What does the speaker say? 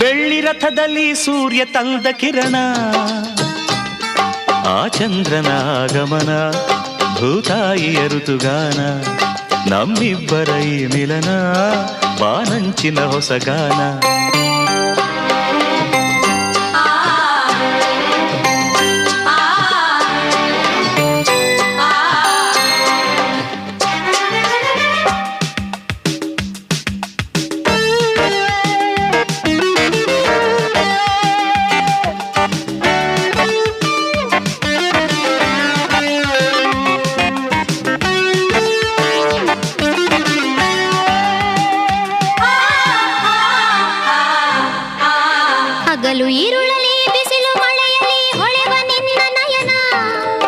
ರಥದಲ್ಲಿ ಸೂರ್ಯ ತಂದ ಕಿರಣ, ಆ ಚಂದ್ರನ ಆಗಮನ, ಭೂತಾಯಿಯ ಋತುಗಾನ, ನಮ್ಮಿಬ್ಬರ ಈ ಮಿಲನ ಬಾನಂಚಿನ ಹೊಸ ಗಾನ Galuiro